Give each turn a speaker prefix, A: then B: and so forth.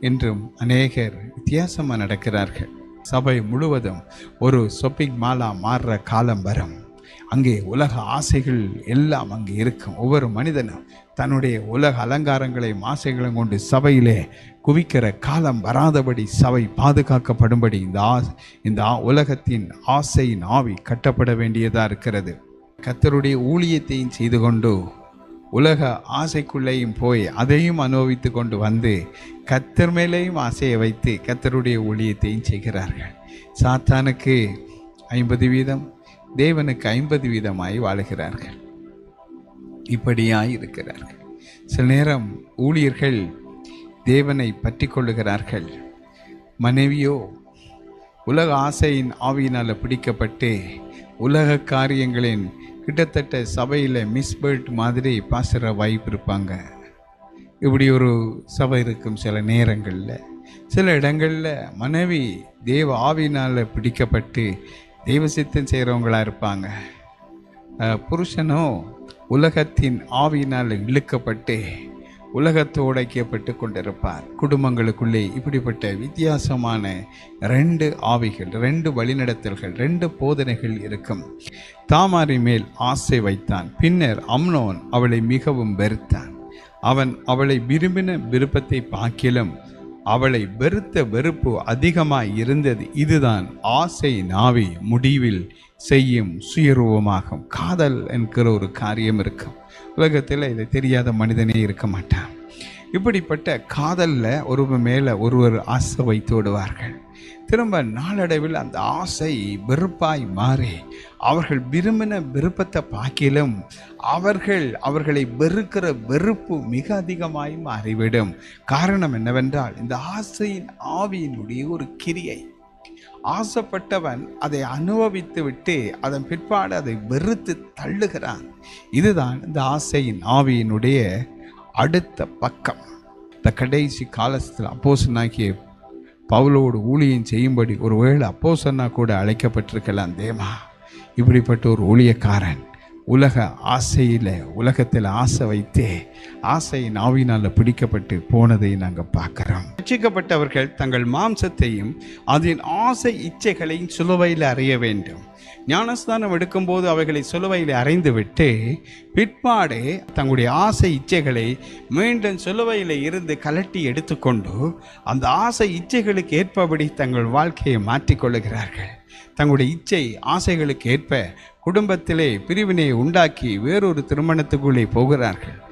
A: இன்றும் அநேகர் வித்தியாசமாக நடக்கிறார்கள். சபை முழுவதும் ஒரு ஷாப்பிங் மாலாக மாறுற காலம் வரும். அங்கே உலக ஆசைகள் எல்லாம் அங்கே இருக்கும். ஒவ்வொரு மனிதனும் தன்னுடைய உலக அலங்காரங்களையும் ஆசைகளையும் கொண்டு சபையிலே குவிக்கிற காலம் வராதபடி சபை பாதுகாக்கப்படும்படி இந்த ஆ இந்த உலகத்தின் ஆசையின் ஆவி கட்டப்பட வேண்டியதாக இருக்கிறது. கத்தருடைய ஊழியத்தையும் செய்து கொண்டு உலக ஆசைக்குள்ளேயும் போய் அதையும் அனுபவித்து கொண்டு வந்து கத்தர் மேலேயும் ஆசையை வைத்து கத்தருடைய ஊழியத்தையும் செய்கிறார்கள். சாத்தானுக்கு ஐம்பது வீதம் தேவனுக்கு ஐம்பது வீதமாய் வாழுகிறார்கள். இப்படியாய் இருக்கிறார்கள் சில நேரம் ஊழியர்கள் தேவனை பற்றி கொள்ளுகிறார்கள். மனைவியோ உலக ஆசையின் ஆவியினால் பிடிக்கப்பட்டு உலக காரியங்களின் கிட்டத்தட்ட சபையில் மிஸ்பர்ட் மாதிரி பாசுகிற வாய்ப்பு இருப்பாங்க. இப்படி ஒரு சபை இருக்கும் சில நேரங்களில். சில இடங்களில் மனைவி தேவ ஆவினால் பிடிக்கப்பட்டு தெய்வ சித்தம் செய்கிறவங்களாக இருப்பாங்க. புருஷனும் உலகத்தின் ஆவியினால் இழுக்கப்பட்டு உலகத்தோடு ஐக்கியப்பட்டு கொண்டிருப்பார். குடும்பங்களுக்குள்ளே இப்படிப்பட்ட வித்தியாசமான ரெண்டு ஆவிகள் ரெண்டு வழிநடத்தல்கள் ரெண்டு போதனைகள் இருக்கும். தாமாரி மேல் ஆசை வைத்தான். பின்னர் அம்னோன் அவளை மிகவும் வெறுத்தான். அவன் அவளை விரும்பின விருப்பத்தை பார்க்கிலும் அவளை வெறுத்த வெறுப்பு அதிகமாய் இருந்தது. இதுதான் ஆசை நாவி முடிவில் செய்யும் சுயரூபமாகும். காதல் என்கிற ஒரு காரியம் இருக்கும். உலகத்தில் இது தெரியாத மனிதனே இருக்க மாட்டான். இப்படிப்பட்ட காதலில் ஒருவர் மேலே ஒருவர் ஆசை வைத்து விடுவார்கள் திரும்ப நாளடைவில் அந்த ஆசை வெறுப்பாய் மாறி அவர்கள் விரும்பின விருப்பத்தை பார்க்கிலும் அவர்கள் அவர்களை வெறுக்கிற வெறுப்பு மிக அதிகமாய் மாறிவிடும். காரணம் என்னவென்றால் இந்த ஆசையின் ஆவியினுடைய ஒரு கிரியை ஆசைப்பட்டவன் அதை அனுபவித்து விட்டு அதன் பிற்பாடு அதை வெறுத்து தள்ளுகிறான். இதுதான் இந்த ஆசையின் ஆவியினுடைய அடுத்த பக்கம். இந்த கடைசி காலத்தில் அப்போசனாகிய பவுலோடு ஊழியம் செய்யும்படி ஒருவேளை அப்போசன்னா கூட அழைக்கப்பட்டிருக்கலாம் தேமா இப்படிப்பட்ட ஒரு ஊழியக்காரன் உலக ஆசையில் உலகத்தில் ஆசை வைத்து ஆசையின் ஆவினால் பிடிக்கப்பட்டு போனதை நாங்கள் பார்க்குறோம். ரட்சிக்கப்பட்டவர்கள் தங்கள் மாம்சத்தையும் அதன் ஆசை இச்சைகளையும் சுலுவையில் அறிய வேண்டும். ஞானஸ்தானம் எடுக்கும்போது அவைகளை சுலுவையில் அறைந்து விட்டு பிற்பாடு தங்களுடைய ஆசை இச்சைகளை மீண்டும் சுலுவையில் இருந்து கலட்டி எடுத்துக்கொண்டு அந்த ஆசை இச்சைகளுக்கு ஏற்பபடி தங்கள் வாழ்க்கையை மாற்றிக்கொள்ளுகிறார்கள். தங்களுடைய இச்சை ஆசைகளுக்கு ஏற்ப குடும்பத்திலே பிரிவினை உண்டாக்கி வேறொரு திருமணத்துக்குள்ளே போகிறார்கள்.